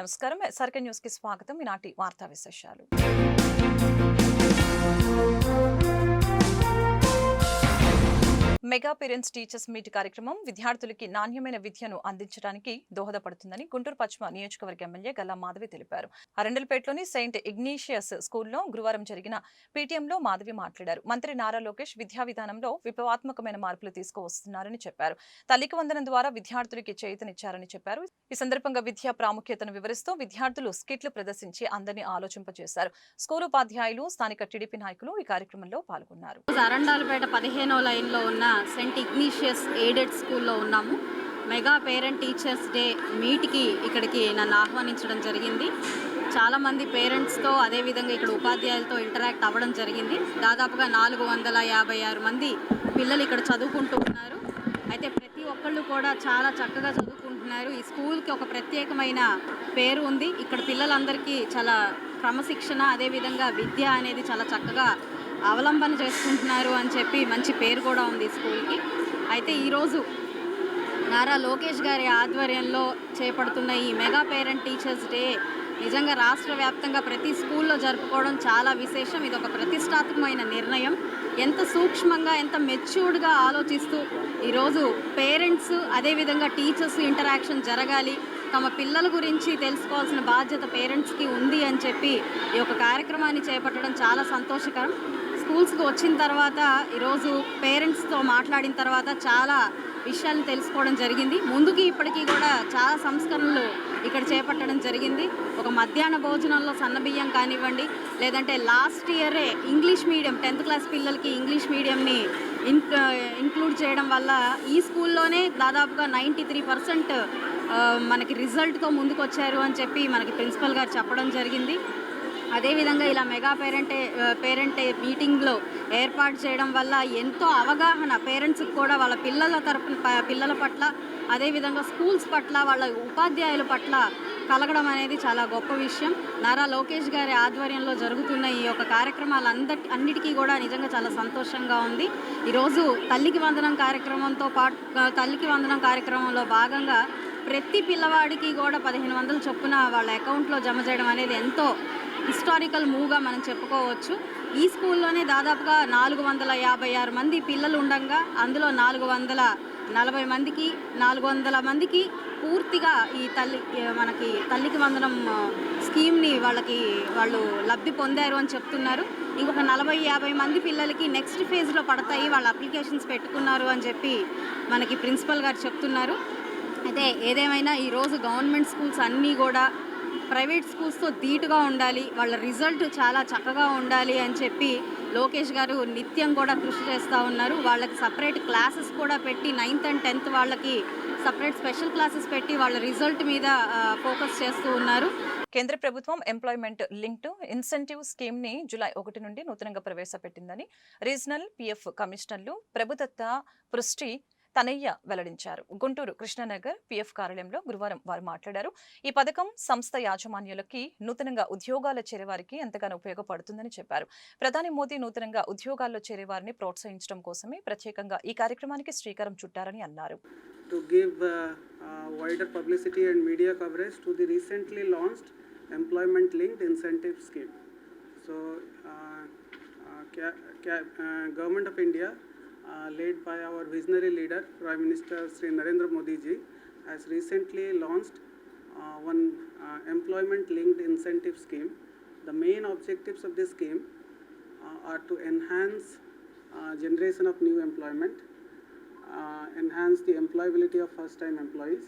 నమస్కారం. ఎస్ఆర్కే న్యూస్కి స్వాగతం. ఈనాటి వార్తా విశేషాలు. మెగా పేరెంట్స్ టీచర్స్ మీట్ కార్యక్రమం విద్యార్థులకి నాణ్యమైన విద్యను అందించడానికి దోహదపడుతుందని గుంటూరు పశ్చిమ నియోజకవర్గ ఎమ్మెల్యే గల్లా మాధవి తెలిపారు. అరండల్పేటలోని సెయింట్ ఇగ్నీషియస్ స్కూల్లో గురువారం జరిగిన పీటీఎంలో మాధవి మాట్లాడారు. మంత్రి నారా లోకేష్ విద్యా విధానంలో విప్లవాత్మకమైన మార్పులు తీసుకువస్తున్నారని చెప్పారు. తల్లికి వందనం ద్వారా విద్యార్థులకి చేతనిచ్చారని చెప్పారు. ఈ సందర్భంగా విద్యా ప్రాముఖ్యతను వివరిస్తూ విద్యార్థులు స్కిట్లు ప్రదర్శించి అందరినీ ఆలోచింపజేశారు. స్కూల్ ఉపాధ్యాయులు స్థానిక టీడీపీ నాయకులు ఈ కార్యక్రమంలో పాల్గొన్నారు. అరండాలపేట పదిహేనో లైన్లో ఉన్న సెంట్ ఇగ్నీషియస్ ఎయిడెడ్ స్కూల్లో ఉన్నాము. మెగా పేరెంట్ టీచర్స్ డే మీట్కి ఇక్కడికి నన్ను ఆహ్వానించడం జరిగింది. చాలామంది పేరెంట్స్తో అదేవిధంగా ఇక్కడ ఉపాధ్యాయులతో ఇంటరాక్ట్ అవ్వడం జరిగింది. దాదాపుగా నాలుగు వందల యాభై ఆరు మంది పిల్లలు ఇక్కడ చదువుకుంటూ ఉన్నారు. అయితే ప్రతి ఒక్కళ్ళు కూడా చాలా చక్కగా చదువుకుంటున్నారు. ఈ స్కూల్కి ఒక ప్రత్యేకమైన పేరు ఉంది. ఇక్కడ పిల్లలందరికీ చాలా క్రమశిక్షణ అదేవిధంగా విద్య అనేది చాలా చక్కగా అవలంబన చేసుకుంటున్నారు అని చెప్పి మంచి పేరు కూడా ఉంది స్కూల్కి. అయితే ఈరోజు నారా లోకేష్ గారి ఆధ్వర్యంలో చేపడుతున్న ఈ మెగా పేరెంట్ టీచర్స్ డే నిజంగా రాష్ట్ర వ్యాప్తంగా ప్రతి స్కూల్లో జరుపుకోవడం చాలా విశేషం. ఇది ఒక ప్రతిష్టాత్మకమైన నిర్ణయం. ఎంత సూక్ష్మంగా ఎంత మెచ్యూర్డ్గా ఆలోచిస్తూ ఈరోజు పేరెంట్స్ అదేవిధంగా టీచర్స్ ఇంటరాక్షన్ జరగాలి తమ పిల్లల గురించి తెలుసుకోవాల్సిన బాధ్యత పేరెంట్స్కి ఉంది అని చెప్పి ఈ యొక్క కార్యక్రమాన్ని చేపట్టడం చాలా సంతోషకరం. స్కూల్స్కి వచ్చిన తర్వాత ఈరోజు పేరెంట్స్తో మాట్లాడిన తర్వాత చాలా విషయాలను తెలుసుకోవడం జరిగింది. ముందుకి ఇప్పటికీ కూడా చాలా సంస్కరణలు ఇక్కడ చేపట్టడం జరిగింది. ఒక మధ్యాహ్న భోజనంలో సన్నబియ్యం కానివ్వండి లేదంటే లాస్ట్ ఇయరే ఇంగ్లీష్ మీడియం టెన్త్ క్లాస్ పిల్లలకి ఇంగ్లీష్ మీడియంని ఇన్ ఇంక్లూడ్ చేయడం వల్ల ఈ స్కూల్లోనే దాదాపుగా నైంటీ త్రీ పర్సెంట్ మనకి రిజల్ట్తో ముందుకు వచ్చారు అని చెప్పి మనకి ప్రిన్సిపల్ గారు చెప్పడం జరిగింది. అదేవిధంగా ఇలా మెగా పేరెంట్ పేరెంట్ మీటింగ్లో ఏర్పాటు చేయడం వల్ల ఎంతో అవగాహన పేరెంట్స్కి కూడా వాళ్ళ పిల్లల తరపున పిల్లల పట్ల అదేవిధంగా స్కూల్స్ పట్ల వాళ్ళ ఉపాధ్యాయుల పట్ల కలగడం అనేది చాలా గొప్ప విషయం. నారా లోకేష్ గారి ఆధ్వర్యంలో జరుగుతున్న ఈ యొక్క కార్యక్రమాలందటి అన్నిటికీ కూడా నిజంగా చాలా సంతోషంగా ఉంది. ఈరోజు తల్లికి వందనం కార్యక్రమంతో పాటు తల్లికి వందనం కార్యక్రమంలో భాగంగా ప్రతి పిల్లవాడికి కూడా పదిహేను వందల చొప్పున వాళ్ళ అకౌంట్లో జమ చేయడం అనేది ఎంతో హిస్టారికల్ మూవ్గా మనం చెప్పుకోవచ్చు. ఈ స్కూల్లోనే దాదాపుగా నాలుగు వందల యాభై ఆరు మంది పిల్లలు ఉండగా అందులో నాలుగు వందల నలభై మందికి నాలుగు వందల మందికి పూర్తిగా ఈ తల్లి మనకి తల్లికి వందనం స్కీమ్ని వాళ్ళకి వాళ్ళు లబ్ధి పొందారు అని చెప్తున్నారు. ఇంకొక నలభై యాభై మంది పిల్లలకి నెక్స్ట్ ఫేజ్లో పడతాయి వాళ్ళ అప్లికేషన్స్ పెట్టుకున్నారు అని చెప్పి మనకి ప్రిన్సిపల్ గారు చెప్తున్నారు. అయితే ఏదేమైనా ఈరోజు గవర్నమెంట్ స్కూల్స్ అన్నీ కూడా ప్రైవేట్ స్కూల్స్తో ధీటుగా ఉండాలి వాళ్ళ రిజల్ట్ చాలా చక్కగా ఉండాలి అని చెప్పి లోకేష్ గారు నిత్యం కూడా కృషి చేస్తూ ఉన్నారు. వాళ్ళకి సపరేట్ క్లాసెస్ కూడా పెట్టి నైన్త్ అండ్ టెన్త్ వాళ్ళకి సపరేట్ స్పెషల్ క్లాసెస్ పెట్టి వాళ్ళ రిజల్ట్ మీద ఫోకస్ చేస్తూ ఉన్నారు. కేంద్ర ప్రభుత్వం ఎంప్లాయ్మెంట్ లింక్డ్ ఇన్సెంటివ్ స్కీమ్ని జూలై ఒకటి నుండి నూతనంగా ప్రవేశపెట్టిందని రీజనల్ పిఎఫ్ కమిషనర్లు ప్రభుదత్త పృష్టి తనయ్య వెల్లడించారు. గుంటూరు కృష్ణనగర్ పిఎఫ్ కార్యాలయంలో గురువారం వారు మాట్లాడారు. ఈ పథకం సంస్థ యాజమాన్యులకి నూతనంగా ఉద్యోగాల చేరేవారికి ఎంతగానో ఉపయోగపడుతుందని చెప్పారు. ప్రధాని మోదీ నూతనంగా ఉద్యోగాల్లో చేరేవారిని ప్రోత్సహించడం కోసమే ప్రత్యేకంగా ఈ కార్యక్రమానికి శ్రీకారం చుట్టారని అన్నారు. To give uh, uh, wider publicity and media coverage to the recently launched employment linked incentive scheme. So, uh, uh, uh, Government of India, led by our visionary leader, Prime Minister Sri Narendra Modi ji, has recently launched uh, one uh, employment linked incentive scheme. The main objectives of this scheme uh, are to enhance uh, generation of new employment, uh, enhance the employability of first-time employees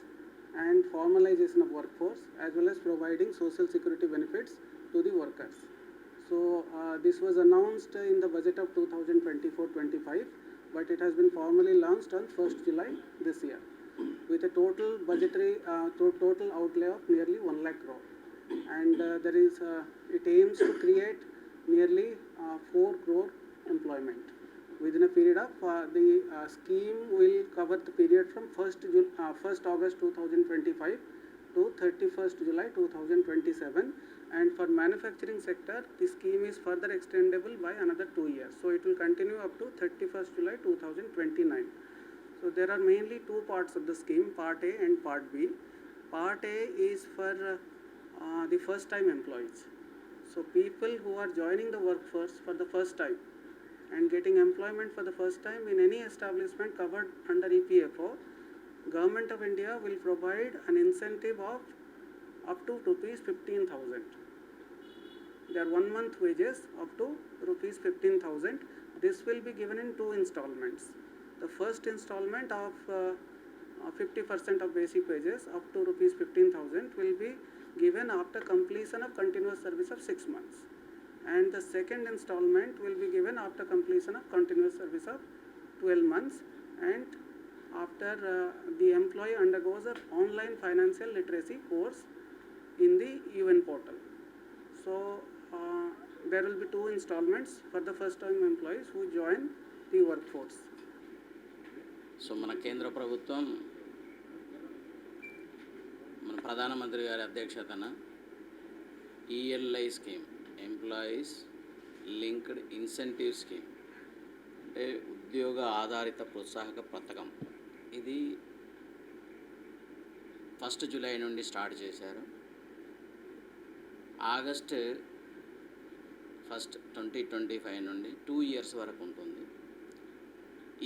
and formalization of workforce as well as providing social security benefits to the workers. So uh, this was announced in the budget of 2024-25, but it has been formally launched on 1st July this year with a total budgetary uh, to- total outlay of nearly 1 lakh crore. And uh, there is uh, it aims to create nearly uh, 4 crore employment within a period of uh, the uh, scheme will cover the period from 1st, Jul- uh, 1st August 2025 to 31st July 2027 and for manufacturing sector the scheme is further extendable by another two years so it will continue up to 31st July 2029 so there are mainly two parts of the scheme part A and part B part A is for uh, uh, the first time employees. So people who are joining the workforce for the first time and getting employment for the first time in any establishment covered under EPFO, Government of India will provide an incentive of up to rupees 15,000. Their one month wages up to rupees 15,000. This will be given in two installments. The first installment of uh, fifty percent of basic wages up to rupees fifteen thousand will be given after completion of continuous service of six months. And the second installment will be given after completion of continuous service of twelve months and after uh, the employee undergoes an online financial literacy course in the UN portal. So uh, Uh, there will be two installments for the first time employees who join the workforce. So మన కేంద్ర ప్రభుత్వం మన ప్రధానమంత్రి గారి అధ్యక్షతన ELI scheme employees linked incentive scheme అంటే ఉద్యోగ ఆధారిత ప్రోత్సాహక పథకం ఇది ఫస్ట్ జూలై నుండి స్టార్ట్ చేశారు August first twenty twenty five నుండి టూ ఇయర్స్ వరకు ఉంటుంది.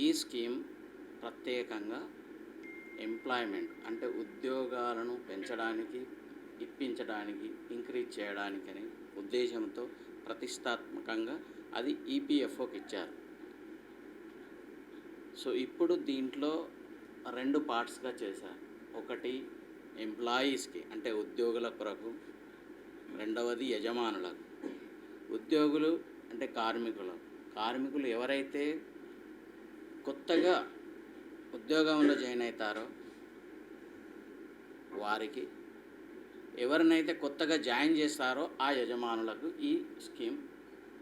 ఈ స్కీమ్ ప్రత్యేకంగా ఎంప్లాయ్మెంట్ అంటే ఉద్యోగాలను పెంచడానికి ఇప్పించడానికి ఇంక్రీజ్ చేయడానికి అనే ఉద్దేశంతో ప్రతిష్టాత్మకంగా అది ఈపీఎఫ్ఓకి ఇచ్చారు. సో ఇప్పుడు దీంట్లో రెండు పార్ట్స్గా చేశారు ఒకటి ఎంప్లాయీస్కి అంటే ఉద్యోగుల కొరకు రెండవది యజమానులకు. ఉద్యోగులు అంటే కార్మికులు. కార్మికులు ఎవరైతే కొత్తగా ఉద్యోగంలో జాయిన్ అవుతారో వారికి ఎవరినైతే కొత్తగా జాయిన్ చేస్తారో ఆ యజమానులకు ఈ స్కీమ్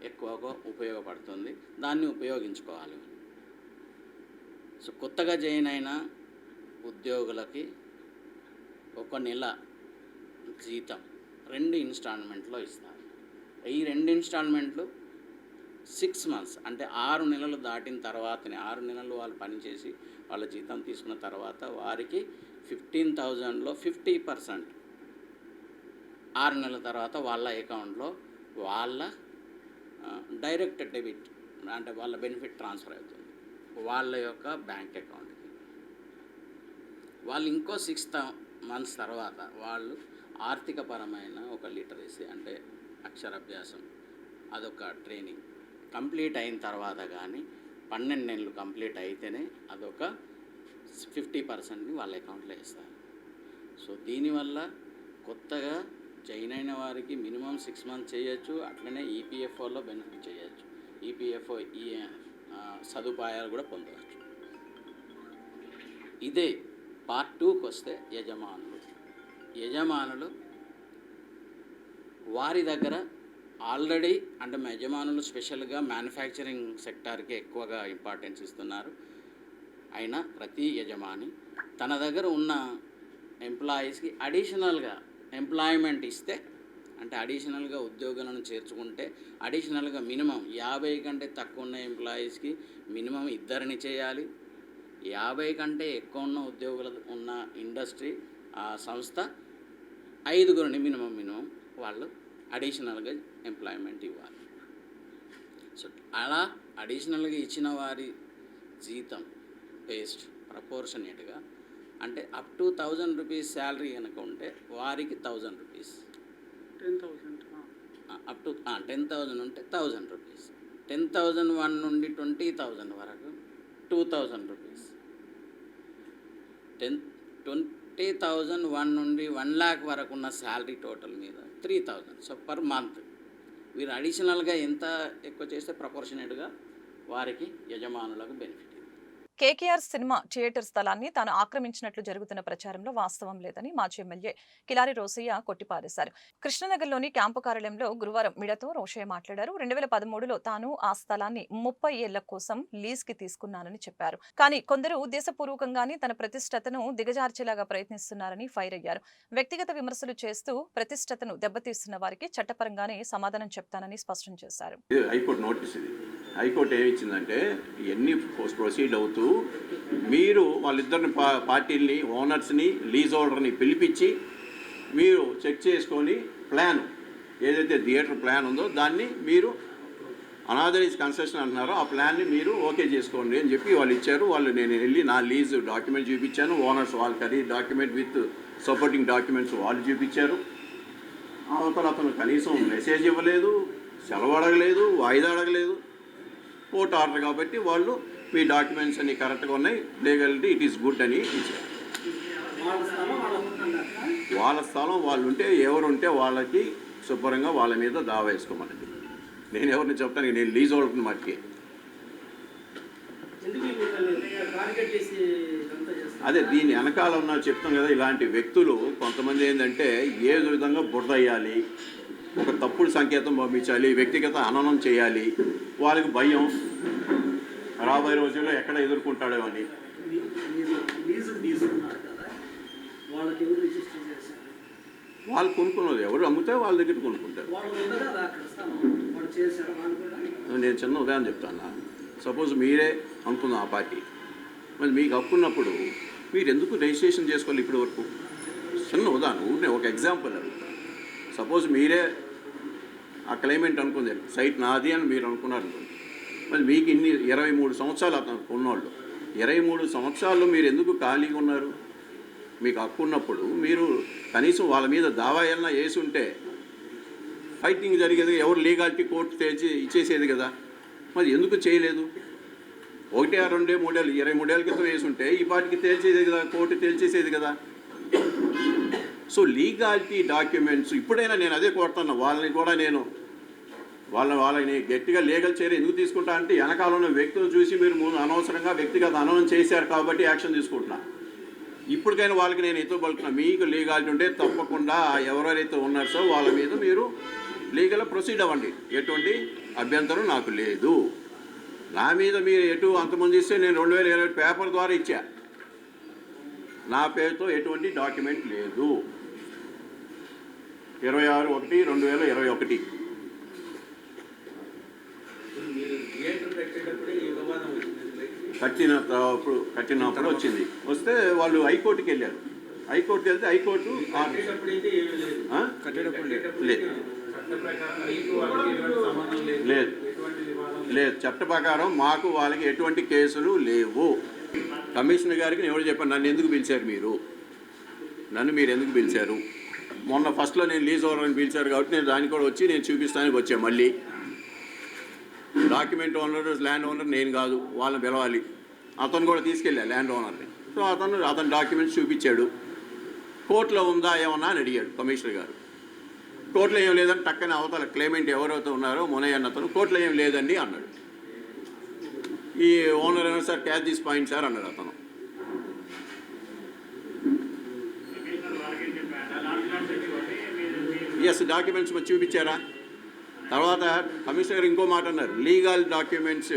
ఎక్కువగా ఉపయోగపడుతుంది. దాన్ని ఉపయోగించుకోవాలి. సో కొత్తగా జాయిన్ అయిన ఉద్యోగులకి ఒక నెల జీతం రెండు ఇన్స్టాల్మెంట్లో ఇస్తారు. ఈ రెండు ఇన్స్టాల్మెంట్లు సిక్స్ మంత్స్ అంటే ఆరు నెలలు దాటిన తర్వాతనే ఆరు నెలలు వాళ్ళు పనిచేసి వాళ్ళ జీతం తీసుకున్న తర్వాత వారికి ఫిఫ్టీన్ థౌజండ్లో ఫిఫ్టీ పర్సెంట్. ఆరు నెలల తర్వాత వాళ్ళ అకౌంట్లో వాళ్ళ డైరెక్ట్ డెబిట్ అంటే వాళ్ళ బెనిఫిట్ ట్రాన్స్ఫర్ అవుతుంది. వాళ్ళ యొక్క బ్యాంక్ అకౌంట్కి. వాళ్ళు ఇంకో సిక్స్ మంత్స్ తర్వాత వాళ్ళు ఆర్థికపరమైన ఒక లిటరసీ అంటే అక్షరాభ్యాసం అదొక ట్రైనింగ్ కంప్లీట్ అయిన తర్వాత కానీ పన్నెండు నెలలు కంప్లీట్ అయితేనే అదొక ఫిఫ్టీ పర్సెంట్ని వాళ్ళ అకౌంట్లో వేస్తారు. సో దీనివల్ల కొత్తగా జాయిన్ అయిన వారికి మినిమం సిక్స్ మంత్స్ చేయొచ్చు అట్లనే ఈపీఎఫ్ఓలో బెనిఫిట్ చేయొచ్చు. ఈపీఎఫ్ఓ ఈ e, సదుపాయాలు కూడా పొందవచ్చు ఇదే పార్ట్ టూకి వస్తే యజమానులు. యజమానులు వారి దగ్గర ఆల్రెడీ అంటే మా యజమానులు స్పెషల్గా మ్యానుఫ్యాక్చరింగ్ సెక్టార్కి ఎక్కువగా ఇంపార్టెన్స్ ఇస్తున్నారు. అయినా ప్రతి యజమాని తన దగ్గర ఉన్న ఎంప్లాయీస్కి అడిషనల్గా ఎంప్లాయ్మెంట్ ఇస్తే అంటే అడిషనల్గా ఉద్యోగులను చేర్చుకుంటే అడిషనల్గా మినిమం యాభై కంటే తక్కువ ఉన్న ఎంప్లాయీస్కి మినిమం ఇద్దరిని చేయాలి. యాభై కంటే ఎక్కువ ఉన్న ఉద్యోగుల ఉన్న ఇండస్ట్రీ ఆ సంస్థ ఐదుగురిని మినిమం మినిమం వాళ్ళు అడిషనల్గా ఎంప్లాయ్మెంట్ ఇవ్వాలి. సో అలా అడిషనల్గా ఇచ్చిన వారి జీతం బేస్డ్ ప్రపోర్షనేట్గా అంటే up to thousand rupees salary కనుక ఉంటే వారికి thousand rupees Ten thousand. Up to ten thousand ఉంటే thousand rupees ten thousand one నుండి ట్వంటీ థౌజండ్ వరకు two thousand rupees ten twenty thousand one నుండి వన్ ల్యాక్ వరకు ఉన్న శాలరీ టోటల్ మీద three thousand so per month. వీరు అడిషనల్గా ఎంత ఎక్కువ చేస్తే ప్రపోర్షనేట్గా వారికి యజమానులకు బెనిఫిట్. కేకేఆర్ సినిమా థియేటర్ స్థలాన్ని తాను ఆక్రమించినట్లు జరుగుతున్న ప్రచారంలో వాస్తవం లేదని మాజీ ఎమ్మెల్యే కిలారి రోసయ్య కొట్టిపారేశారు. కృష్ణనగర్లోని క్యాంపు కార్యాలయంలో గురువారం మిడతో రోషయ్య మాట్లాడారు. రెండు వేల పదమూడులో తాను ఆ స్థలాన్ని ముప్పై ఏళ్ళ కోసం లీజ్కి తీసుకున్నానని చెప్పారు. కానీ కొందరు ఉద్దేశపూర్వకంగానే తన ప్రతిష్టతను దిగజార్చేలాగా ప్రయత్నిస్తున్నారని ఫైర్ అయ్యారు. వ్యక్తిగత విమర్శలు చేస్తూ ప్రతిష్టతను దెబ్బతీస్తున్న వారికి చట్టపరంగానే సమాధానం చెప్తానని స్పష్టం చేశారు. హైకోర్టు ఏమి ఇచ్చిందంటే ఇవన్నీ ప్రొసీడ్ అవుతూ మీరు వాళ్ళిద్దరిని పా పార్టీల్ని ఓనర్స్ని లీజ్ హోల్డర్ని పిలిపించి మీరు చెక్ చేసుకొని ప్లాన్ ఏదైతే థియేటర్ ప్లాన్ ఉందో దాన్ని మీరు అనాథరైజ్ కన్సెషన్ అంటున్నారో ఆ ప్లాన్ని మీరు ఓకే చేసుకోండి అని చెప్పి వాళ్ళు ఇచ్చారు. వాళ్ళు నేను వెళ్ళి నా లీజ్ డాక్యుమెంట్ చూపించాను. ఓనర్స్ వాళ్ళకి అది డాక్యుమెంట్ విత్ సపోర్టింగ్ డాక్యుమెంట్స్ వాళ్ళు చూపించారు. అవతల అతను కనీసం మెసేజ్ ఇవ్వలేదు సెలవు అడగలేదు వాయిదా అడగలేదు. కోర్టు ఆర్డర్ కాబట్టి వాళ్ళు మీ డాక్యుమెంట్స్ అన్ని కరెక్ట్గా ఉన్నాయి. లీగలిటీ ఇట్ ఈస్ గుడ్ అని ఇచ్చారు. వాళ్ళ స్థలం వాళ్ళ ఉంటే ఎవరు ఉంటే వాళ్ళకి శుభ్రంగా వాళ్ళ మీద దావా వేసుకోమన్నది నేను ఎవరిని చెప్తాను నేను లీజ్ వాళ్ళకి చేస్తారు అదే దీని వెనకాల ఉన్న చెప్తాను కదా ఇలాంటి వ్యక్తులు కొంతమంది ఏంటంటే ఏ విధంగా బురదయ్యాలి ఒక తప్పుడు సంకేతం పంపించాలి వ్యక్తిగత హననం చేయాలి. వాళ్ళకి భయం. రాబోయే రోజుల్లో ఎక్కడ ఎదుర్కొంటాడో అని. వాళ్ళు కొనుక్కున్నది ఎవరు అమ్మితే వాళ్ళ దగ్గర కొనుక్కుంటారు. నేను చిన్న ఉదాహరణ చెప్తాను? సపోజ్ మీరే అనుకుందాం ఆ పార్టీ. మరి మీకు హక్కున్నప్పుడు మీరు ఎందుకు రిజిస్ట్రేషన్ చేసుకోవాలి ఇప్పటి వరకు? చిన్న ఉదాహరణ ఊరినే ఒక ఎగ్జాంపుల్ అడుగుతాను సపోజ్ మీరే ఆ క్లైమేట్ అనుకుంది. సైట్ నాది అని మీరు అనుకున్నారు అనుకోండి. మరి మీకు ఇన్ని ఇరవై మూడు సంవత్సరాలు అతను ఉన్నోళ్ళు. ఇరవై మూడు సంవత్సరాల్లో మీరు ఎందుకు ఖాళీగా ఉన్నారు? మీకు హక్కు ఉన్నప్పుడు మీరు కనీసం వాళ్ళ మీద దావా ఏమన్నా వేసి ఉంటే ఫైటింగ్ జరిగేది ఎవరు లీగాలిటీ కోర్టు తెచ్చి ఇచ్చేసేది కదా. మరి ఎందుకు చేయలేదు? ఒకటే రెండే మూడేళ్ళు ఇరవై మూడేళ్ళ క్రితం వేసి ఉంటే ఈ పాటికి తేల్చేది కదా కోర్టు తేల్చేసేది కదా. సో లీగాలిటీ డాక్యుమెంట్స్ ఇప్పుడైనా నేను అదే కోరుతున్నా వాళ్ళని కూడా నేను వాళ్ళ వాళ్ళని గట్టిగా లీగల్ చర్య ఎందుకు తీసుకుంటా అంటే వెనకాల ఉన్న వ్యక్తులు చూసి మీరు ముందు అనవసరంగా వ్యక్తిగత అనవనం చేశారు కాబట్టి యాక్షన్ తీసుకుంటున్నా. ఇప్పటికైనా వాళ్ళకి నేను ఎత్తు పలుకున్నా మీకు లీగాలిటీ ఉంటే తప్పకుండా ఎవరెవరైతే ఉన్నారో సో వాళ్ళ మీద మీరు లీగల్ ప్రొసీడ్ అవ్వండి. ఎటువంటి అభ్యంతరం నాకు లేదు. నా మీద మీరు ఎటు అంతమంది ఇస్తే నేను రెండు వేల ఇరవై పేపర్ ద్వారా ఇచ్చా. నా పేరుతో ఎటువంటి డాక్యుమెంట్ లేదు. ఇరవై ఆరు ఒకటి రెండు వేల ఇరవై ఒకటి. కట్టిన అప్పుడు కట్టినప్పుడు వచ్చింది. వస్తే వాళ్ళు హైకోర్టుకి వెళ్ళారు. హైకోర్టుకి వెళ్తే హైకోర్టు లేదు. లేదు. లేదు. చట్ట ప్రకారం మాకు వాళ్ళకి ఎటువంటి కేసులు లేవు. కమిషనర్ గారికి నేను ఎవరు చెప్పాను? నన్ను ఎందుకు పిలిచారు మీరు? నన్ను మీరు ఎందుకు పిలిచారు? మొన్న ఫస్ట్లో నేను లీజ్ ఓనర్ని పిలిచారు కాబట్టి నేను దానికి కూడా వచ్చి నేను చూపిస్తానికి వచ్చాను మళ్ళీ. డాక్యుమెంట్ ఓనర్ ల్యాండ్ ఓనర్ నేను కాదు వాళ్ళని పిలవాలి. అతను కూడా తీసుకెళ్ళా ల్యాండ్ ఓనర్ని. సో అతను అతని డాక్యుమెంట్స్ చూపించాడు. కోర్టులో ఉందా ఏమన్నా అని అడిగాడు కమిషనర్ గారు. కోర్టులో ఏం లేదని టక్కన అవతల క్లైమెంట్ ఎవరైతే ఉన్నారో మునయ్య అన్న అతను కోర్టులో ఏం లేదండి అన్నాడు. ఈ ఓనర్ ఏమో sir cash this point sir అన్నాడు అతను. ఎస్ డాక్యుమెంట్స్ మరి చూపించారా? తర్వాత కమిషనర్ ఇంకో మాట అన్నారు లీగల్ డాక్యుమెంట్స్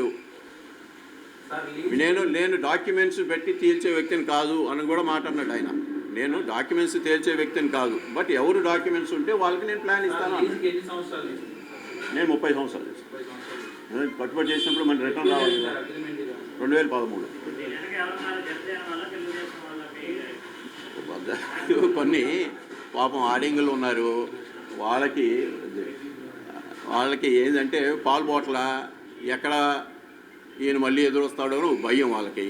నేను నేను డాక్యుమెంట్స్ పెట్టి తీల్చే వ్యక్తిని కాదు అని కూడా మాట అన్నాడు ఆయన. నేను డాక్యుమెంట్స్ తేల్చే వ్యక్తిని కాదు. బట్ ఎవరు డాక్యుమెంట్స్ ఉంటే వాళ్ళకి నేను ప్లాన్ ఇస్తాను. నేను ముప్పై సంవత్సరాలు. నేను కట్టుబడి చేసినప్పుడు మన రిటర్న్ రావాలి. రెండు వేల పదమూడు. కొన్ని పాపం ఆడింగులు ఉన్నారు. వాళ్ళకి వాళ్ళకి ఏంటంటే పాలు బోట్ల ఎక్కడ ఈయన మళ్ళీ ఎదురొస్తాడో అని భయం వాళ్ళకి.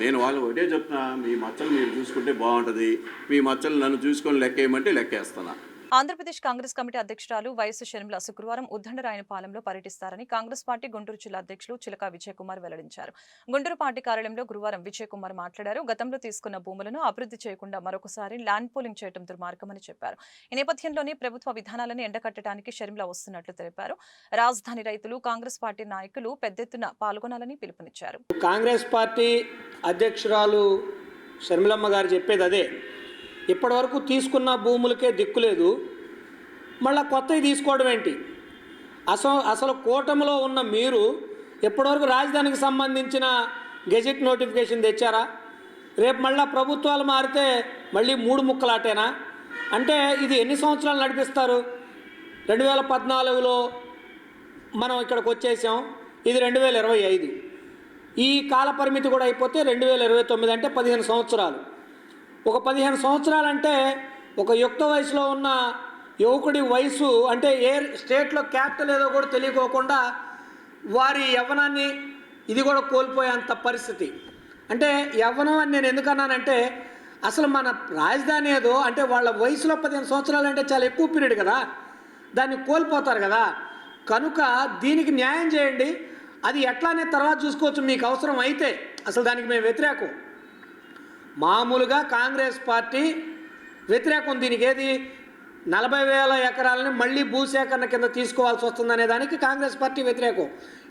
నేను వాళ్ళు ఒకటే చెప్తున్నా మీ మచ్చలు మీరు చూసుకుంటే బాగుంటుంది. మీ మచ్చలు నన్ను చూసుకొని లెక్కేయమంటే లెక్కేస్తున్నా. ఆంధ్రప్రదేశ్ కాంగ్రెస్ కమిటీ అధ్యక్షురాలు వైఎస్ షర్మిల శుక్రవారం ఉద్దండరాయనపాలెంలో పర్యటిస్తారని కాంగ్రెస్ పార్టీ గుంటూరు జిల్లా అధ్యక్షులు చిలక విజయ్ కుమార్ వెల్లడించారు. గుంటూరు పార్టీ కార్యాలయంలో గురువారం విజయ్ కుమార్ మాట్లాడారు. గతంలో తీసుకున్న భూములను అభివృద్ధి చేయకుండా మరొకసారి ల్యాండ్ పోలింగ్ చేయడం దుర్మార్గమని చెప్పారు. ఈ నేపథ్యంలోనే ప్రభుత్వ విధానాలను ఎండకట్టడానికి షర్మిల వస్తున్నట్లు తెలిపారు. రాజధాని రైతులు కాంగ్రెస్ పార్టీ నాయకులు పెద్ద ఎత్తున పాల్గొనాలని పిలుపునిచ్చారు. కాంగ్రెస్ పార్టీ అధ్యక్షురాలు షర్మిలమ్మ గారు చెప్పేది అదే. ఇప్పటివరకు తీసుకున్న భూములకే దిక్కులేదు మళ్ళీ కొత్తవి తీసుకోవడం ఏంటి? అసలు అసలు కూటమిలో ఉన్న మీరు ఇప్పటివరకు రాజధానికి సంబంధించిన గెజెట్ నోటిఫికేషన్ తెచ్చారా? రేపు మళ్ళీ ప్రభుత్వాలు మారితే మళ్ళీ మూడు ముక్కలాటేనా? అంటే ఇది ఎన్ని సంవత్సరాలు నడిపిస్తారు? రెండు వేల పద్నాలుగులో మనం ఇక్కడికి వచ్చేసాం. ఇది రెండు వేల ఇరవై ఐదు. ఈ కాల పరిమితి కూడా అయిపోతే రెండు వేల ఇరవై తొమ్మిది అంటే పదిహేను సంవత్సరాలు. ఒక పదిహేను సంవత్సరాలంటే ఒక యుక్త వయసులో ఉన్న యువకుడి వయసు అంటే ఏ స్టేట్లో క్యాపిటల్ ఏదో కూడా తెలియకోకుండా వారి యవ్వనాన్ని ఇది కూడా కోల్పోయేంత పరిస్థితి. అంటే యవ్వనం అని నేను ఎందుకన్నానంటే అసలు మన రాజధాని ఏదో అంటే వాళ్ళ వయసులో పదిహేను సంవత్సరాలు అంటే చాలా ఎక్కువ పీరియడ్ కదా. దాన్ని కోల్పోతారు కదా. కనుక దీనికి న్యాయం చేయండి. అది ఎట్లానే తర్వాత చూసుకోవచ్చు. మీకు అవసరం అయితే అసలు దానికి మేము వ్యతిరేకం. మామూలుగా కాంగ్రెస్ పార్టీ వ్యతిరేకం దీనికి ఏది? నలభై వేల ఎకరాలని మళ్ళీ భూసేకరణ కింద తీసుకోవాల్సి వస్తుందనే దానికి కాంగ్రెస్ పార్టీ వ్యతిరేకం.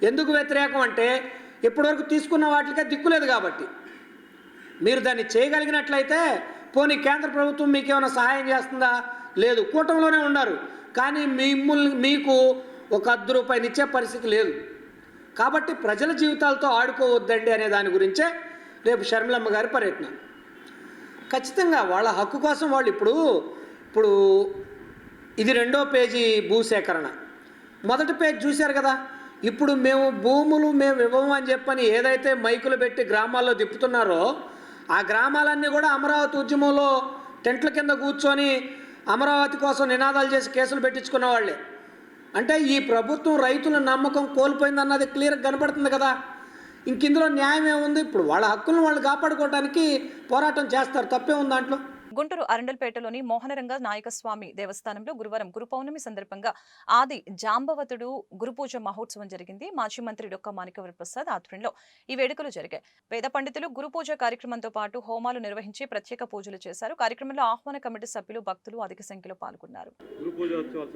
ఎందుకు వ్యతిరేకం అంటే ఇప్పటివరకు తీసుకున్న వాటికే దిక్కులేదు కాబట్టి. మీరు దాన్ని చేయగలిగినట్లయితే పోనీ కేంద్ర ప్రభుత్వం మీకేమైనా సహాయం చేస్తుందా? లేదు కూటంలోనే ఉన్నారు. కానీ మిమ్మల్ని మీకు ఒక అర్ధ రూపాయలు ఇచ్చే పరిస్థితి లేదు. కాబట్టి ప్రజల జీవితాలతో ఆడుకోవద్దండి అనే దాని గురించే రేపు షర్మిలమ్మ గారి పర్యటన. ఖచ్చితంగా వాళ్ళ హక్కు కోసం వాళ్ళు ఇప్పుడు ఇప్పుడు ఇది రెండో పేజీ భూసేకరణ. మొదటి పేజ్ చూశారు కదా ఇప్పుడు మేము భూములు మేము ఇవ్వము అని చెప్పని ఏదైతే మైకులు పెట్టి గ్రామాల్లో తిప్పుతున్నారో ఆ గ్రామాలన్నీ కూడా అమరావతి ఉద్యమంలో టెంట్ల కింద కూర్చొని అమరావతి కోసం నినాదాలు చేసి కేసులు పెట్టించుకున్న వాళ్ళే. అంటే ఈ ప్రభుత్వం రైతుల నమ్మకం కోల్పోయిందన్నది క్లియర్గా కనపడుతుంది కదా. ఇంక ఇందులో న్యాయం ఏముంది? ఇప్పుడు వాళ్ళ హక్కులను వాళ్ళు కాపాడుకోవడానికి పోరాటం చేస్తారు. తప్పే ఉంది దాంట్లో. గుంటూరు అరండల్పేటలోని మోహనరంగ నాయకస్వామి దేవస్థానంలో గురువారం గురు పౌర్ణమి సందర్భంగా ఆది జాంబవతుడు గురుపూజ మహోత్సవం జరిగింది. మాజీ మంత్రి డొక్క మాణికవర ప్రసాద్ ఆధ్వర్యంలో ఈ వేడుకలు జరిగాయి. వేద పండితులు గురుపూజ కార్యక్రమంతో పాటు హోమాలు నిర్వహించి ప్రత్యేక పూజలు చేశారు. కార్యక్రమంలో ఆహ్వాన కమిటీ సభ్యులు భక్తులు అధిక సంఖ్యలో పాల్గొన్నారు.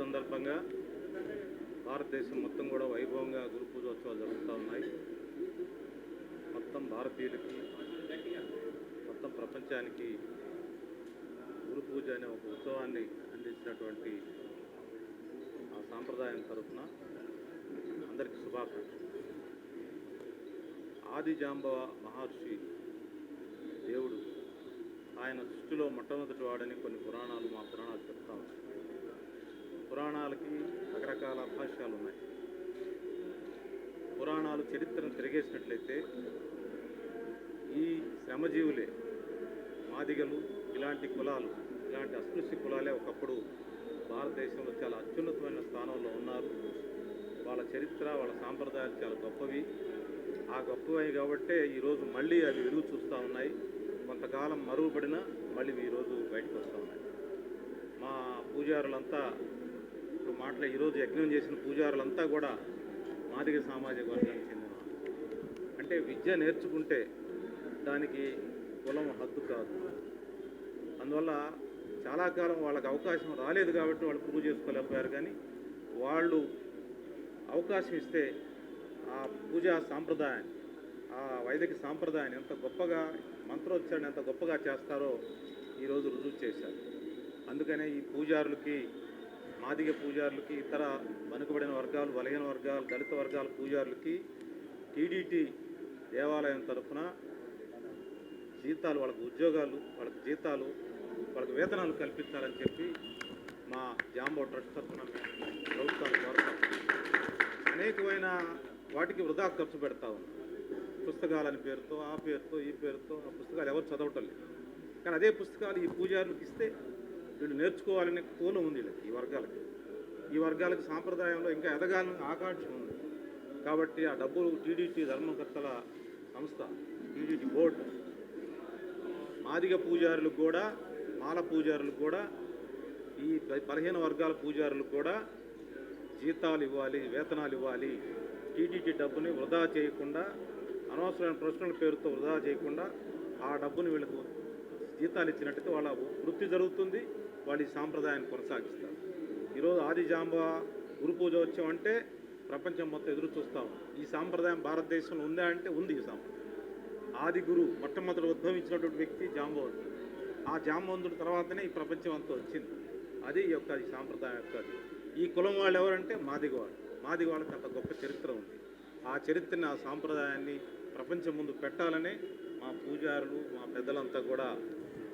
సందర్భంగా భారతదేశం మొత్తం కూడా వైభవంగా గురు పూజోత్సవాలు జరుగుతూ ఉన్నాయి. మొత్తం భారతీయులకి మొత్తం ప్రపంచానికి గురు పూజ అనే ఒక ఉత్సవాన్ని అందించినటువంటి ఆ సాంప్రదాయం తరఫున అందరికీ శుభాకాంక్షలు. ఆది జాంబవ మహర్షి దేవుడు ఆయన సృష్టిలో మొట్టమొదటి వాడని కొన్ని పురాణాలు మా పురాణాలు చెప్తాం పురాణాలకి రకరకాల భాష్యాలు ఉన్నాయి. పురాణాలు చరిత్రను తిరిగేసినట్లయితే శ్రమజీవులే మాదిగలు ఇలాంటి కులాలు ఇలాంటి అస్పృశ్య కులాలే ఒకప్పుడు భారతదేశంలో చాలా అత్యున్నతమైన స్థానంలో ఉన్నారు. వాళ్ళ చరిత్ర వాళ్ళ సాంప్రదాయాలు చాలా గొప్పవి. ఆ గొప్పవి కాబట్టే ఈరోజు మళ్ళీ అవి వెలుగు చూస్తూ ఉన్నాయి. కొంతకాలం మరుగుపడిన మళ్ళీ ఈరోజు బయటకు వస్తూ ఉన్నాయి. మా పూజారులంతా ఇప్పుడు మాటలు ఈరోజు యజ్ఞం చేసిన పూజారులంతా కూడా మాదిగ సామాజిక వర్గానికి చెందిన అంటే విద్య నేర్చుకుంటే దానికి కులం హద్దు కాదు. అందువల్ల చాలా కాలం వాళ్ళకి అవకాశం రాలేదు కాబట్టి వాళ్ళు ప్రూవ్ చేసుకోలేకపోయారు కానీ వాళ్ళు అవకాశం ఇస్తే ఆ పూజా సాంప్రదాయాన్ని ఆ వైదిక సాంప్రదాయాన్ని ఎంత గొప్పగా మంత్రోచ్చారణ ఎంత గొప్పగా చేస్తారో ఈరోజు రుజువు చేశారు. అందుకనే ఈ పూజారులకి మాదిగ పూజారులకి ఇతర వెనుకబడిన వర్గాలు బలహీన వర్గాలు దళిత వర్గాల పూజారులకి టీడీటీ దేవాలయం తరఫున జీతాలు వాళ్ళకు ఉద్యోగాలు వాళ్ళకి జీతాలు వాళ్ళకి వేతనాలు కల్పించాలని చెప్పి మా జాంబో ట్రస్ట్ తరఫున మేము ప్రభుత్వాన్ని కోరుతాం. అనేకమైన వాటికి వృధా ఖర్చు పెడతా ఉన్నాం. పుస్తకాలని పేరుతో ఆ పేరుతో ఈ పేరుతో ఆ పుస్తకాలు ఎవరు చదవటం లేదు. కానీ అదే పుస్తకాలు ఈ పూజారులకు ఇస్తే వీళ్ళు నేర్చుకోవాలనే తోలు ఉంది వీళ్ళకి ఈ వర్గాలకి. ఈ వర్గాలకు సాంప్రదాయంలో ఇంకా ఎదగాలని ఆకాంక్ష ఉంది. కాబట్టి ఆ డబ్బులు టీడీటీ ధర్మకర్తల సంస్థ టీడీటీ బోర్డు ఆదిగ పూజారులు కూడా మాల పూజారులు కూడా ఈ పదిహేను వర్గాల పూజారులు కూడా జీతాలు ఇవ్వాలి వేతనాలు ఇవ్వాలి. టీటీటీ డబ్బుని వృధా చేయకుండా అనవసరమైన ప్రశ్నల పేరుతో వృధా చేయకుండా ఆ డబ్బుని వీళ్ళకు జీతాలు ఇచ్చినట్టయితే వాళ్ళ వృత్తి జరుగుతుంది వాళ్ళ సాంప్రదాయాన్ని కొనసాగిస్తారు. ఈరోజు ఆది జాంబ గురు పూజ వచ్చామంటే ప్రపంచం మొత్తం ఎదురు చూస్తాం. ఈ సాంప్రదాయం భారతదేశంలో ఉందా అంటే ఉంది ఈ సాంప్రదాయం. ఆది గురు మొట్టమొదటి ఉద్భవించినటువంటి వ్యక్తి జాంబవంతుడు ఆ జాంబవంతుడు తర్వాతనే ఈ ప్రపంచం అంతా వచ్చింది. అది ఈ యొక్క ఈ సాంప్రదాయం యొక్క ఈ కులం వాళ్ళు ఎవరంటే మాదిగ వాళ్ళు. మాదిగ వాళ్ళకి అంత గొప్ప చరిత్ర ఉంది. ఆ చరిత్రని ఆ సాంప్రదాయాన్ని ప్రపంచం ముందు పెట్టాలనే మా పూజారులు మా పెద్దలంతా కూడా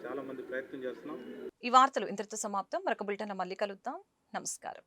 చాలామంది ప్రయత్నం చేస్తున్నాం. ఈ వార్తలు ఇంతటితో సమాప్తం. మరొక బులెటిన్ మళ్ళీ కలుద్దాం. నమస్కారం.